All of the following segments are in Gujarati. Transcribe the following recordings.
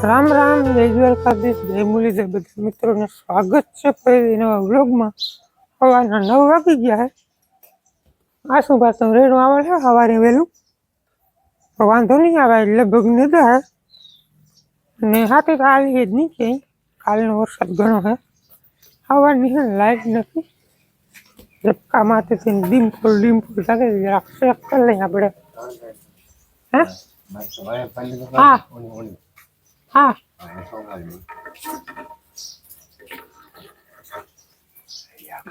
રામ રામ જય દ્વારકાધીશ જય મુરલીધર બધા મિત્રોને સ્વાગત છે ફરી નવા વ્લોગમાં. સવારના નવ વાગી ગયા. આ શું પાછું રેડું આવે છે સવારે વહેલું. તો વાંધો નહીં આવે લગભગ નિદા ને હાથે તો આવી જ નહીં ક્યાંય કાલનો વરસાદ ઘણો છે સવારની છે ને લાઈટ નથી. ઝપકા માથેથી ડીમપોલ ડીમપોલ લાગે છે. જરાક ચેક કરી લઈએ આપણે. હે. હા. હા.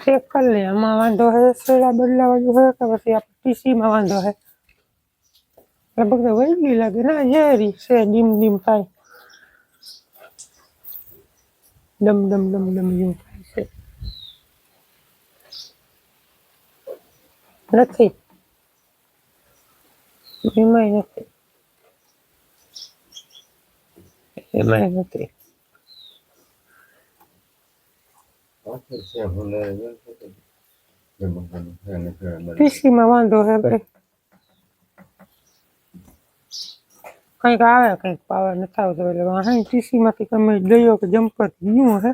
ચેક કરી લે એમાં વાંધો હે સેડા બદલાવાનું હોય કે પછી આપણે ટીસીમાં વાંધો હે લગભગ તો વહી લાગે ના જેરી છે, ડીમ ડીમ થાય. ડમ ડમ ડમ ડમ જેવું થાય છે. નથી. એમાંય નથી. એમાંય નથી પીસીમાં વાંધો છે ભાઈ કંઈક આવે કંઈક પાવર નથી આવતો એટલે વાહન પીસીમાંથી તમે ગયો કે જમ્પર ગયું હે.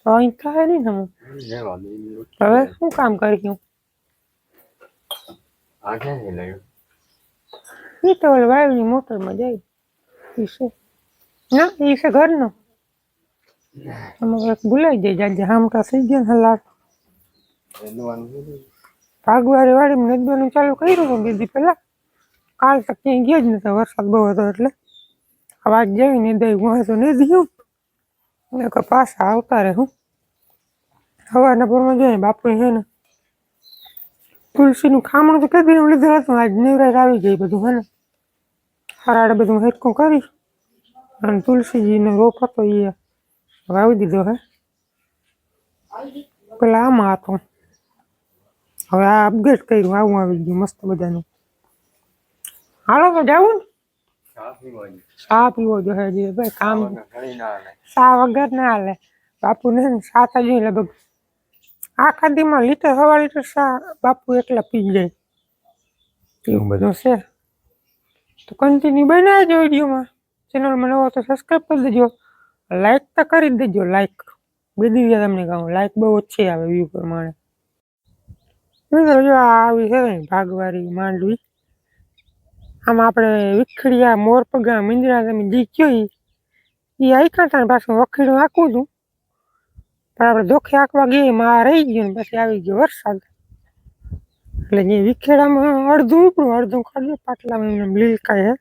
તો અહીં થાય નહીં ને હવે શું કામ કર્યું એ તો વાયુની મોટરમાં જાય છે ના, એ છે ઘરનો. અમારે એક ભૂલાઈ જાય જાજે હામકા થઈ ગયા ને હલાટ. ભાગવારી વાળી નદવાનું ચાલુ કર્યું હતું બે દી પહેલા. કાલ તો ક્યાંય ગયા જ નતા, વરસાદ બહુ હતો એટલે. અવાજ જઈને દઈ વાંચો નહીં દીધું ને કે પાછા આવતા રહે. હું સવારના પોરમાં જોઈએ બાપુ છે ને. તુલસીનું ખામણ તો કદી લીધેલું હતું, આજ નેવરાજ આવી ગઈ બધું, હે ને. હરાડે બધું હેરકું કરી. અને તુલસીજીનો રોપ હતો એ વાવી દીધો હે. પેલા આમાં હતો. હવે આ અપગ્રેડ કર્યું આવું આવી ગયું મસ્ત બધાનું. હાલો તો જવું ને. ચા પીવો જો હે જે ભાઈ કામ. ચા વગર ના હાલે. બાપુને ચા તો જોઈએ લગભગ. આખા દીમાં લીટર સવા લીટર ચા બાપુ એકલા પી જાય. એવું બધું? છે. તો કન્ટિન્યુ બનાવજો વિડીયોમાં. ચેનલમાં નવો તો સબસ્ક્રાઈબ કરી દેજો. લાઈક તો કરી દેજો લાઈક બધી વાત તમને કહું લાઈક બહુ ઓછી આવે વ્યૂ પ્રમાણે. આવી છે ભાગવારી માંડવી. આમ આપણે વિખડિયા, મોરપગા મિંદરા તમે જી કયો એ આઈકા હતા પાછું વખીડું આખું હતું પણ આપણે ધોખે આંકવા ગઈ માં રહી ગયું ને પછી આવી ગયો વરસાદ. એટલે જે વિખેડામાં અડધું ઉપડું, અડધું ખાડ્યું પાટલામાં એમને લીલકાય હે.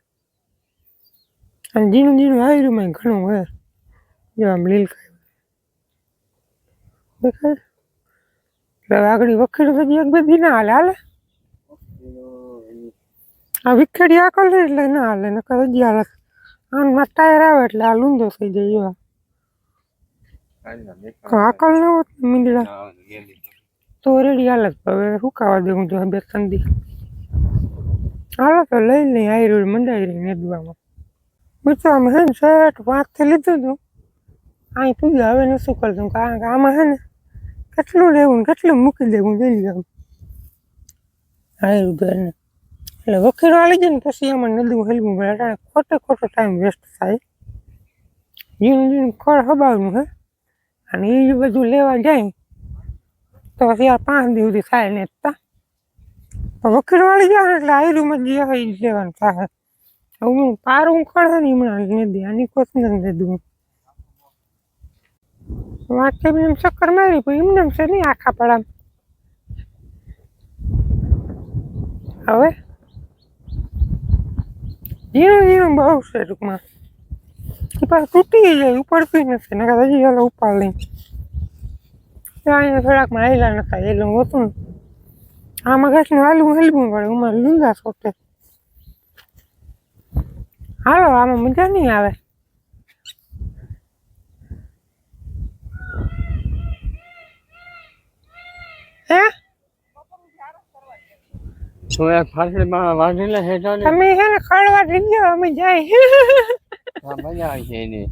અને ઝીણું ઝીણું આયુર્માં ઘણું હોય જો આમ લીલ એટલે આગળ વખેડ બધી એક બધી ના હાલે હાલે? આ વિખેડી આકલ ને એટલે ના હાલે નકર હજી હાલે. આમાં ટાયર આવે એટલે આ લૂંદો થઈ જાય એવા. આકલ ન હોત ને મીંદડા તો રેડી હાલત હવે સુકાવા દેવું જો બે ત્રણ દી. હાલો તો લઈ લઈ આયુર્વેદ મંડાઈ રહી નેદવામાં મિત્રો આમ હે ને શર્ટ પાંચથી લીધું હતું અહીં પૂજા હવે ને શું કરતું. કારણ કે આમાં હે ને કેટલું લેવું ને કેટલું મૂકી દેવું જોઈ આમ. ને એટલે વકીલો આવી જાય ને પછી એમાં નદીમાં હેલવું પડે. એટલે ખોટે ખોટો ટાઈમ વેસ્ટ થાય. જીનું જીનું ખોળ હબાવનું હે. અને એ બધું લેવા જાય તો પછી આ પાંચ દિવસ સુધી થાય ને તા. વકીલ વાળી જાય એટલે આયુર્વેદ જે હોય લેવાનું થાય. હું પારું ખડ ને હમણાં દે, આની કોશિશ નથી દઉં. વાંચે એમ ચક્કર મારી, પણ એમને છે નહીં આખા પડામ. હવે? ઝીણું ઝીણું બહુ છે ટૂંકમાં. એ પાછું તૂટી જાય, ઉપડતી નથી ને હજી હાલો ઉપાડ લઈ અહીંયા થોડાકમાં હાલ્યા નતા એલું હતું ને, આમાં ઘાસનું હાલવું, હલવું પડે ઉમાં લૂંગા સોટે હાલો આમાં મજા નહીં આવે. હે? તો એક ફાસડીમાં વાઢીને હેઠા તમે છે ને ગયો અમે જાય. હા, મજા આવે છે એની.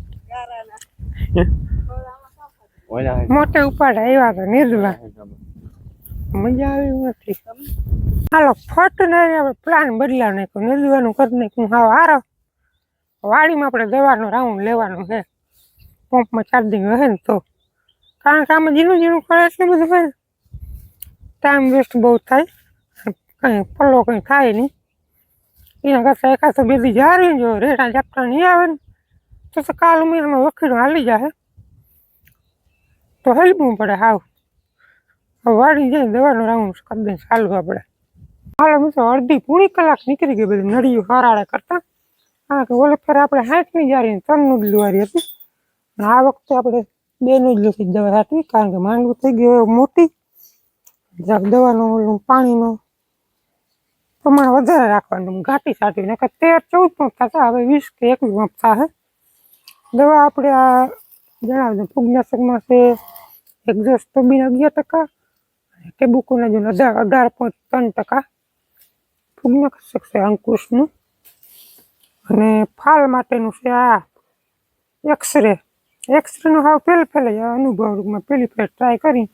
મોટે ઉપાડ આવ્યા મજા આવી નથી હાલો ફટ ને પ્લાન બદલાવ નાખ્યો. નિર્વાનું કરી નાખ્યું. હાવ હારો. વાડીમાં આપણે દવાનો રાઉન્ડ લેવાનો છે. પંપમાં ચાર્જિંગ હશે ને તો. કારણ કે આમાં ઝીણું ઝીણું કરે છે બધું ભાઈ. ટાઈમ વેસ્ટ બહુ થાય. કંઈ પલ્લો કંઈ થાય નહીં. એના કરતાં એકાદ બે દી જારી જો રેટા ઝાપટા નહીં આવે ને, તો તો કાલ મહિનામાં વખીડો હાલી જાય તો હેલ્પવું પડે હાવ. વાડી જઈને દવાનો રાઉન્ડ કરી દઈને ચાલવું આપણે. હાલ મિત્રો, અડધી પૂરી કલાક નીકળી ગઈ બધી નળીઓ હરાળે કરતા. હા, કે ઓલે ફેર આપણે હાથની જારી ત્રણનું જ લુવારી હતી. અને આ વખતે આપણે બેનું જ લખી દવા હાટવી કારણ કે માંડવું થઈ ગયું મોટી. જરાક દવાનું ઓલું પાણીનું પ્રમાણ વધારે રાખવાનું. ઘાટી સાટી ને તેર ચૌદ પંપ થશે, હવે વીસ કે એકવીસ પંપ થશે. દવા આપણે આ જણાવી દઉં ફૂગનાશકમાં છે એક્ઝોસ્ટ ટોબીન અગિયાર ટકા ટેબુકોના જો અઢાર અઢાર પોઈન્ટ ત્રણ ટકા ફૂગનાશક છે અંકુશનું. અને ફાલ માટેનું છે આ એક્સરે એક્સરેનો હાવ પેલ જ અનુભવ રૂપમાં પહેલી ફેર ટ્રાય કરી.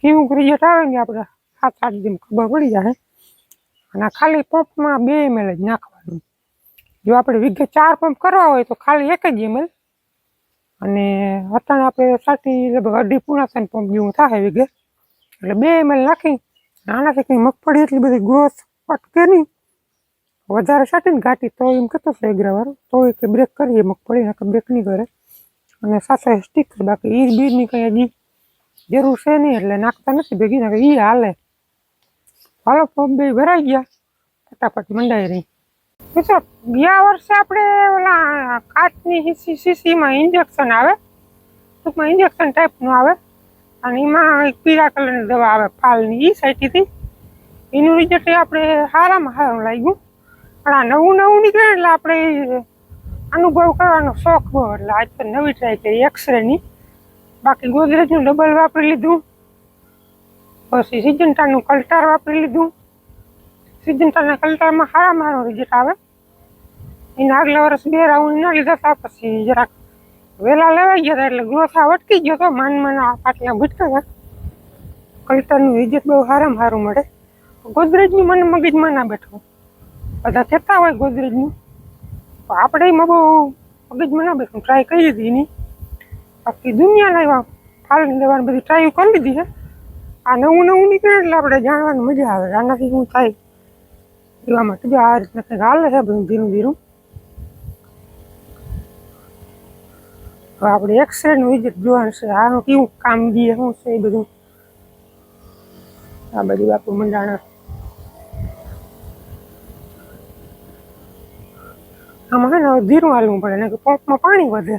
કેવું રિઝલ્ટ આવે ને આપણે સાત આઠ દિન ખબર પડી જાય. અને ખાલી પંપમાં બે એમએલ જ નાખવાનું. જો આપણે વિગત ચાર પંપ કરવા હોય તો ખાલી એક જ એમએલ અને અત્યારે આપણે સાચી લગભગ અઢી પૂણા ત્રણ પંપ જેવું થાય વિગત એટલે બે એમએલ નાખી. આનાથી કંઈ મગફળી એટલી બધી ગ્રોથ અટકે નહીં. વધારે સાટીને ઘાટી તો એમ કહેતો છે એગ્રાવાળો તો એ કે બ્રેક કરીએ મગફળી નાખે બ્રેક નહીં કરે અને સાથે સ્ટીકર બાકી. એ બીજની કંઈ હજી જરૂર છે નહીં એટલે નાખતા નથી ભેગી. નાખે એ હાલે. હાલો પંપ બે ભરાઈ ગયા. ફટાફટ મંડાઈ રહી. મિત્રો, ગયા વર્ષે આપણે ઓલા કાચની સીસીમાં ઇન્જેક્શન આવે. ટૂંકમાં ઇન્જેક્શન ટાઈપનું આવે. અને એમાં એક પીળા કલરની દવા આવે ફાલની એ સાઈટીથી. એનું રિઝલ્ટ આપણે સારામાં સારું લાગ્યું. પણ આ નવું નવું નીકળે એટલે આપણે અનુભવ કરવાનો શોખ બહુ એટલે આજ તો નવી ટ્રાય કરી એક્સરેની બાકી ગોદરેજનું ડબલ વાપરી લીધું. પછી સિજન્ટાનું કલ્ટાર વાપરી લીધું. સિજન્ટાના કલ્ટારમાં સારા મારો રિઝલ્ટ આવે. એના આગલા વર્ષ બે રાઉન્ડ ના લીધા હતા, પછી જરાક વહેલા લેવાઈ ગયા હતા, એટલે ગ્રોથ આ અટકી ગયો હતો. માન માન પાટલા ભટકા કલ્ટારનું રિઝલ્ટ બહુ સારામાં સારું મળે. ગોદરેજની મને મગજમાં ના બેઠું. બધા કહેતા હોય ગોદરેજનું. તો આપણે એમાં બહુ મગજમાં ના ટ્રાય કરી લીધી એની. બાકી દુનિયાના લાવ્યા ફાલની લેવાની બધી ટ્રાય કરી લીધી છે આ નવું નવું નીકળે એટલે આપણે જાણવાની મજા આવે. આનાથી શું થાય? એવા માટે જો આ રીતના કંઈક હાલે છે બધું ધીરું ધીરું. તો આપણે એક્સરેનું વિઝિટ જોવાનું છે. આનું કેવું કામ દે શું છે એ બધું. આ બધી બાપુ મંડાણા આમાં છે ને ધીરું હાલવું પડે ને કે પંપમાં પાણી વધે.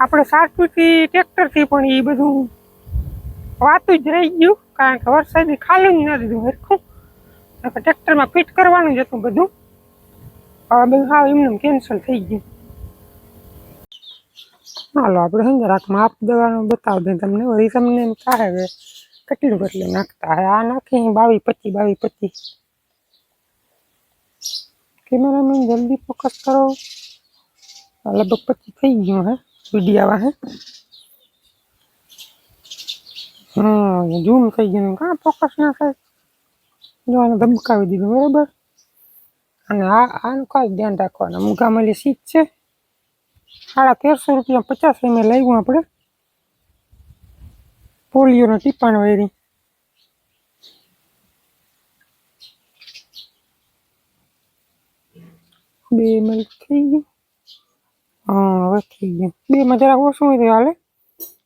આપણે સારપીથી ટ્રેક્ટરથી પણ એ બધું વાતું જ રહી ગયું, કારણ કે વરસાદી ખાલું જ ન દીધું, હરખું. ટ્રેક્ટરમાં ફિટ કરવાનું જ હતું બધું. હવે બધું હા એમને કેન્સલ થઈ ગયું. હાલો, આપણે શું જરાક માપ દવાનું બતાવી દઈએ તમને, વળી તમને એમ થાય હવે કેટલું કેટલું નાખતા હે. આ નાખી બાવી પચી બાવી પચીસ. કેમેરામેન, જલ્દી ફોકસ કરો. લગભગ પચીસ થઈ ગયું હે વીડિયો હે. હા ઝૂમ થઈ ગયું કાં ફોકસ ના થાય? જો આને ધબકાવી દીધું, બરાબર? અને આ, આનું ખાસ ધ્યાન રાખવાનું. મુગામલી સીટ છે. સાડા તેરસો રૂપિયા પચાસ એમએલ લાવ્યું આપણે. પોલિયોના ટીપાણ વાયરી. બે એમએલ થઈ ગયું. હા, હવે થઈ ગયું. બે માં જરાક ઓછું હોય તો હાલે.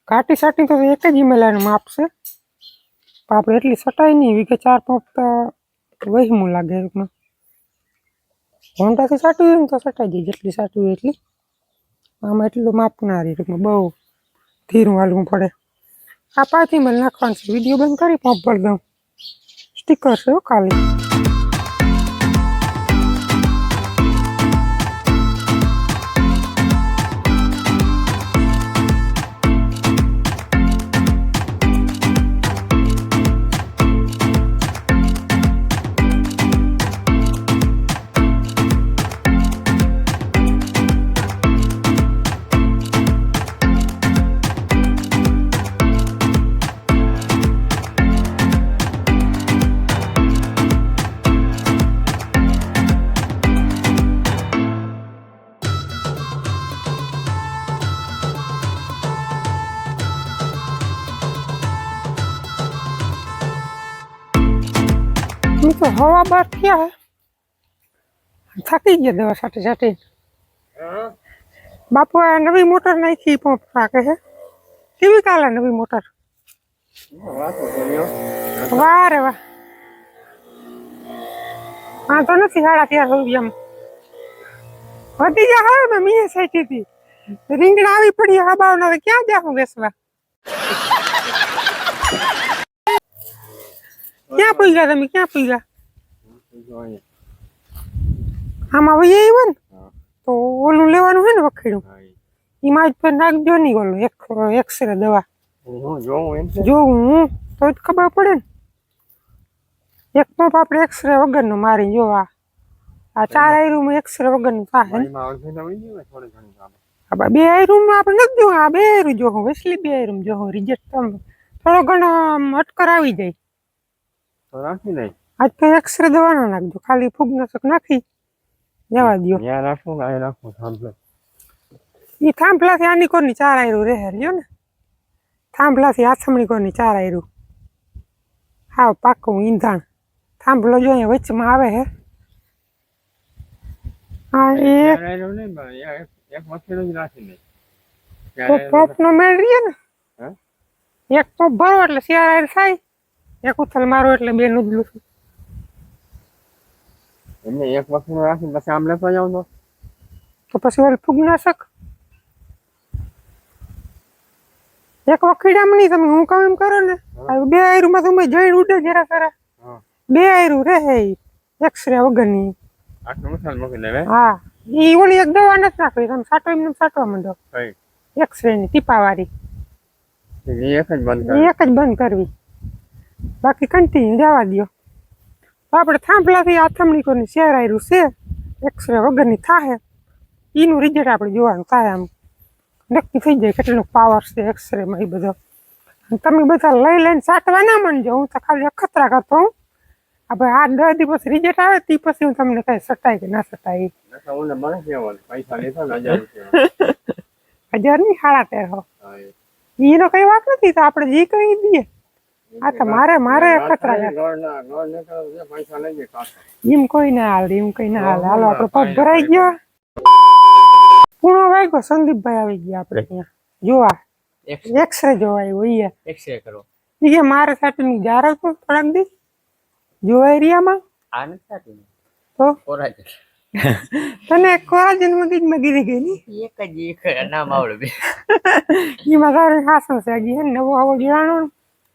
ઘાટી સાટી તો એક જ ઈમેલ આનું માપ છે. પણ આપણે એટલી સટાઈ નહીં વિગે ચાર તો વહેમું લાગે એમાં. હોન્ડાથી સાટવી હોય ને તો સટાઈ જાય, જેટલી સાટવી હોય એટલી. આમાં એટલું માપ ના રહે બહુ ધીરું હાલવું પડે. આ પાછી ઈમેલ નાખવાનું છે. વીડિયો બંધ કરી, પંપ પર દઉં. સ્ટીકર છે ખાલી. બાર થયા હે થાકી ગયા દવા સાથે સાથે બાપુ આ નવી મોટર નાખી પંપ રાખે છે કેવી કાલે નવી મોટર વાહ રે વાહ હા તો નથી સાડા ત્યાર રૂપિયામાં વધી ગયા હવે મેં મીએ સાચી હતી રીંગણા આવી પડી હબાવના તો ક્યાં જાઉં બેસવા ક્યાં પૂગ્યા તમે ક્યાં પૂગ્યા આમાં વહી આવ્યો ને તો ઓલું લેવાનું હોય ને વખેડું એમાં જ પર નાખજો નહીં ઓલું એક એક્સરે દવા. જોઉં હું તો જ ખબર પડે ને. એક પંપ આપણે એક્સરે વગરનું મારી જો આ આ ચાર આયરુમાં એક્સરે વગરનું થાય બે આયરુમાં આપણે નથી જોવું આ બે આયરું જોવું વેસલી બે આયરુમાં જોવું રિજેક્ટ થોડો ઘણો અટકર આવી જાય. તો રાખી નહીં આજ તો એક્સરે દવાનો નાખજો. ખાલી ફૂગનાશક નાખી જવા દો ત્યાં નાખું ને અહીં થાંભલા. ઈ થાંભલાથી આની કોરની ચાર આયરું રહે રહ્યો ને? થાંભલાથી આથમણી કોરની ચાર આયરું. હાવ પાકું ઈંધાણ. થાંભલો જો અહીંયા વચમાં આવે હે. હા એક પોપનો મેળ રહ્યો ને? એક પોપ ભરો એટલે શિયાળ થાય. એક ઉથલ મારો એટલે બે નુદલું એમને એક વખત રાખી પછી આમ લેતો જાવ તો? તો પછી ઓલું ફૂગનાશક એક વખીડામાં નહીં તમે હું કામ એમ કરો ને? બે આયરું માં તમે જઈને ઉડે જરા ખરા બે આયરું રહે એક્સરે વગરની. આટલું મસાલ મૂકી દેવે હા. ઈ ઓલી એક દવા નથી નાખવી તમે સાટો એમને સાટવા માંડો. એક્સરે ની ટીપાવાળી. વાળી એક જ બંધ એક જ બંધ કરવી. બાકી કન્ટિન્યુ જવા તો આપણે થાંભલાથી આથમણી કરીને શેર આવ્યું છે. એક્સરે વગરની થાય એનું રિઝલ્ટ આપણે જોવાનું થાય આમ. નક્કી થઈ જાય કેટલો પાવર છે એક્સરેમાં એ બધો. તમે બધા લઈ લઈને સાટવા ના માંડજો. હું તો ખાલી અખતરા કરતો હું હવે આ દસ દિવસ રિઝલ્ટ આવે તે પછી હું તમને કઈ સટાય કે ના સટાય હજારની સાડા તેર હો. એનો કઈ વાત નથી તો આપણે જે કહી દઈએ. આ તો મારે મારે જે પાછા. એમ કોઈ ના હાલ એમ કઈ ના હાલ. હાલો આપડે પગ ભરાઈ ગયો. પૂણો વાગ્યો સંદીપભાઈ આવી ગયા આપડે ત્યાં. જોવા. એક્સરે જોવા આવ્યો એક્સરે કરો. કે મારે સાથે ની જારો તો થોડાક દી. જોવા એરિયામાં? આ નથી સાથે તો? કોરાજ. તને કોરાજન જન્મ દી મેં ગીરી ગઈ ની એક જ એક નામ આવડે બે. એમાં તારે હાસણ છે હે નવો આવો જોવાનો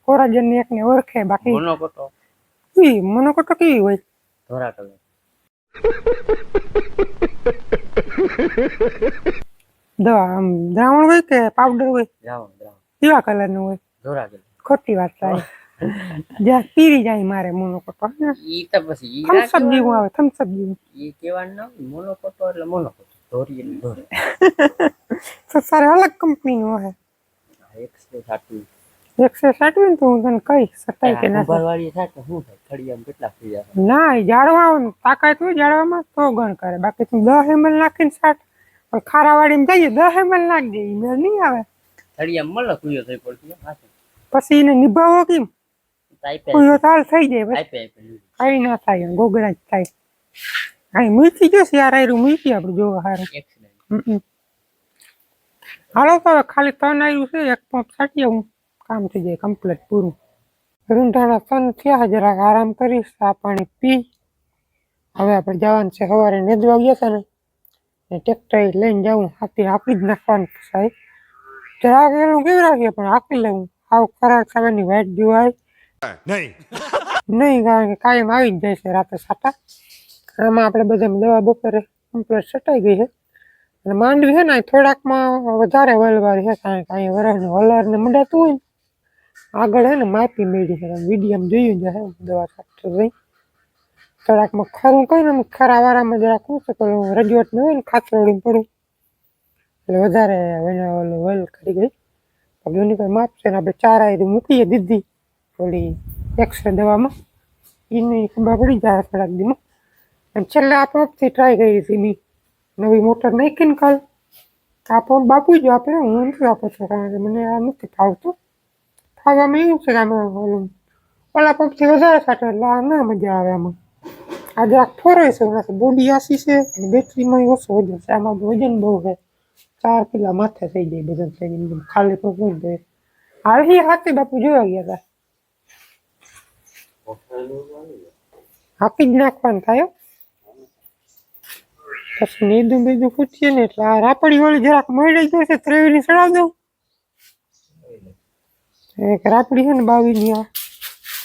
કોરાજનની એકને ઓળખે બાકી મોનો કોટો ઈ મનોકોટો કેવી હોય? ધોરા કલર. આમ દ્રાવણ હોય કે પાવડર હોય? દ્રાવણ દ્રાવણ. કેવા કલરનું હોય. ધોરા કલર. ખોટી વાત થાય. જ્યાં પીરી જાય મારે મોનોકોટો ઈ તો પછી ઈ થમ્સઅપ જેવું આવે થમ્સઅપ જેવું. ઈ કેવાનું ના મોનોકોટો એટલે મોનોકોટો. ધોરી એટલે ધોરી. સારે અલગ કંપનીનું હે. એક્સરે સાચું. એકસો સાઠવી ને તો હું તને કહીશ સટાઈ કે ના વાળી થાય શું થાય? ખડિયામાં કેટલા થઈ જાય ના જાળવા તાકાત હોય જાળવામાં તો ગણ કરે. બાકી તું દસ એમએલ નાખીને સાઠ પણ ખારાવાડીમાં જઈએ દસ એમએલ નહીં આવે. ખડિયામાં મળે કુયો થઈ પડતી પછી એને નિભાવો કેમ? તાલ થઈ જાય પછી. કઈ ના થાય ગોગડા જ થાય. હા મૂકી જશે યાર આયરું મૂકી આપણે જોવા હારું. હાલો તો હવે ખાલી ત્રણ આવ્યું છે એક પંપ સાટી હું કામ થઈ જાય કમ્પ્લીટ પૂરું. રૂંધાણા સન થયા જરાક આરામ કરીશ આ પાણી પી. હવે આપણે જવાનું છે સવારે નેદવા ગયા છે ને એ ટ્રેક્ટર લઈને જાઉં હાથી આપી જ નાખવાનું સાહેબ. જરાક એનું કેવી રાખીએ પણ આપી લેવું આવ ખરાબ ખાવાની વાઈટ જોવાય. નહીં. નહીં કારણ કે કાયમ આવી જ જાય છે રાતે સાટા. આમાં આપણે બધા દવા બપોરે કમ્પ્લીટ સટાઈ ગઈ છે. અને માંડવી છે ને થોડાકમાં વધારે વલવારી છે કારણ કે અહીં વરસને વલર ને મંડાતું હોય ને. આગળ છે ને માપી મેળી છે વિડીયમ જોયું જ હે, દવા છાંટતો રહી થોડાકમાં ખરું કહીને ને ખરા વાળામાં જરાક શું છે પેલું રજવટ ન હોય ને ખાતરોડી પડું. એટલે વધારે ઓલું વલ કરી ગઈ. પછી એની કોઈ માપ છે ને આપણે ચાર આયરી મૂકીએ દીધી ઓલી એક્સરે દવામાં. એની ખબર પડી જાય થોડાક દીમાં અને છેલ્લે આ પંપથી ટ્રાય કરી હતી મેં. નવી મોટર નાખીને કાલ. આ પંપ બાપુ જ વાપરે હું નથી વાપરતો, કારણ કે મને આ નથી ફાવતું. ફાવવામાં એવું છે આમાં ઓલું ઓલા પંપથી વધારે કાઢે એટલે આ ના મજા આવે આમાં. આ જરાક ફોરે છે એનાથી બોડી આસી છે અને બેટરીમાં ઓછો વજન છે. આમાં વજન બહુ છે. ચાર કિલા માથે થઈ જાય બધું થઈ જાય ખાલી પગ હોય. તો એ. હાલ હી હાથી બાપુ જોવા ગયા હતા હાકી જ નાખવાનું થાય. પછી નીદું બીજું ફૂટીએ ને એટલે આ રાપડી વાળી જરાક મળી ગયો છે ત્રેવીની ચડાવ દઉં એક રાપડી છે ને બાવીની આ.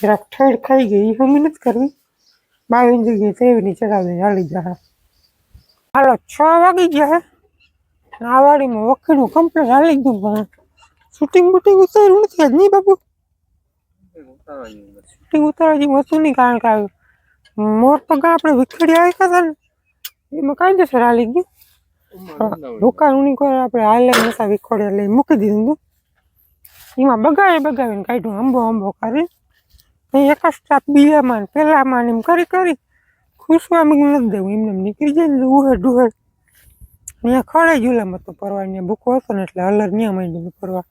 જરાક ઠેડ ખાઈ ગઈ એ હમી નથી કરવી. બાવીની જગ્યાએ ત્રેવીની ચડાવ હાલી જા હાલો છ વાગી ગયા હે. આ વાડીમાં વખીનું કમ્પ્લેટ હાલી ગયું પણ શૂટિંગ બુટિંગ ઉતાર્યું નથી આજ નહીં બાપુ. શૂટિંગ ઉતારવા જેવું હતું નહીં કારણ કે મોર પગા આપણે વિખેડી આવ્યા હતા ને. એમાં કાયદેસર હાલી ગયું. દુકાન ઉની કરે આપણે હાલે નતા વિખોડ્યા લઈ મૂકી દીધું તું એમાં બગાવે બગાવીને કાઢ્યું આંબો આંબો કરી. એક સ્ટાફ બીજામાં ને એમ કરી કરી ખુશવા મીગ નથી દેવું, એમને એમ નીકળી જાય ને ઉહેર ડુહેર અહીંયા ખડે જુલામ હતું પરવા ત્યાં ભૂકો હતો ને એટલે અલર ત્યાં માંડ્યું પરવા.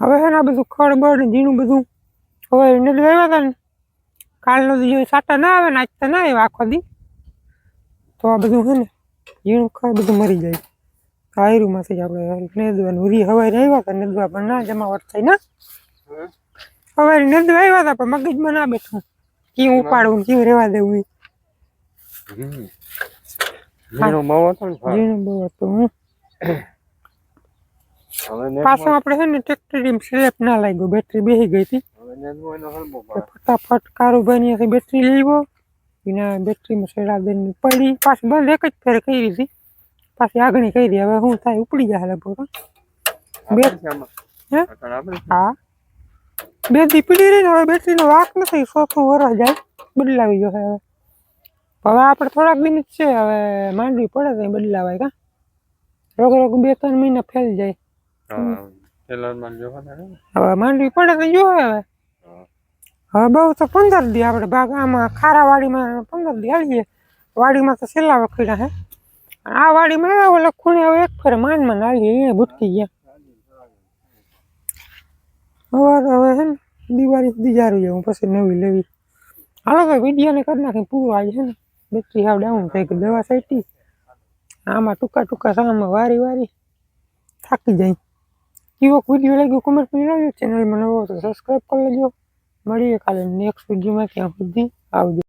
હવે છે ને આ બધું ખડ બળ ને ઝીણું બધું. હવે નથી આવ્યા હતા ને કાલનો દી જો સાટા ના આવે ને આજ તો ના આવે આખો દી. તો આ બધું છે ને ઝીણું ખડ બધું મરી જાય. આયરુમાંથી જ આપણે નેદવાનું ઉરી હવાઈ આવ્યા હતા નેદવા પણ ના જમાવટ થઈ ના? હવાઈ નેદવા આવ્યા હતા પણ મગજમાં ના બેઠું. કેવું ઉપાડવું કેવું રહેવા દેવું ને બહુ પાછું આપણે છે ને ટ્રેક્ટર સ્લેપ ના લાગ્યો બેટરી બેસી ગઈ હતી. ફટાફટ કારુભાઈ ત્યાંથી બેટરી લેવો એના બેટરીમાં સેડા દઈને પડી પાછી બંધ એક જ ફેર કરી હતી. પાછી આગળ કરી હવે શું થાય ઉપડી જાય લગભગ આમાં. હે? હા. બે દી પીડી રહી ને હવે બેટરીનો વાક નથી સોફું વરસ જાય બદલાવી જશે હવે. હવે આપણે થોડાક જ છે હવે માંડવી પડે તો બદલાવાય કા? રોગ રોગ બે ત્રણ મહિના ફેલ જાય. હા. હવે માંડવી પડે તો જો હવે. હવે બહુ તો પંદર દી આપણે બાગ આમાં ખારા વાડીમાં પંદર દી હાલીએ. વાડીમાં તો છેલ્લા વખીડા હે. આ વાડીમાં આવ્યા ઓલા ખૂણે હવે એક ફેર માનમાં નાલી એ ભૂટકી ગયા. હવે હવે હે ને, દિવાળી સુધી જારું જવું પછી નવી લેવી. હાલો તો વિડીયોને કરી નાખી પૂરું આવી છે ને બેટરી હાવ ડાઉન થઈ ગઈ, દવા સાઈટી આમાં ટૂંકા ટૂંકા સામાં વારી વારી થાકી જાય. કેવો વીડિયો લાગ્યો કોમેન્ટ કરી નાખજો ચેનલમાં નવો તો સબસ્ક્રાઈબ કરી લેજો. મળીએ કાલે નેક્સ્ટ વિડીયોમાં ત્યાં સુધી આવજો.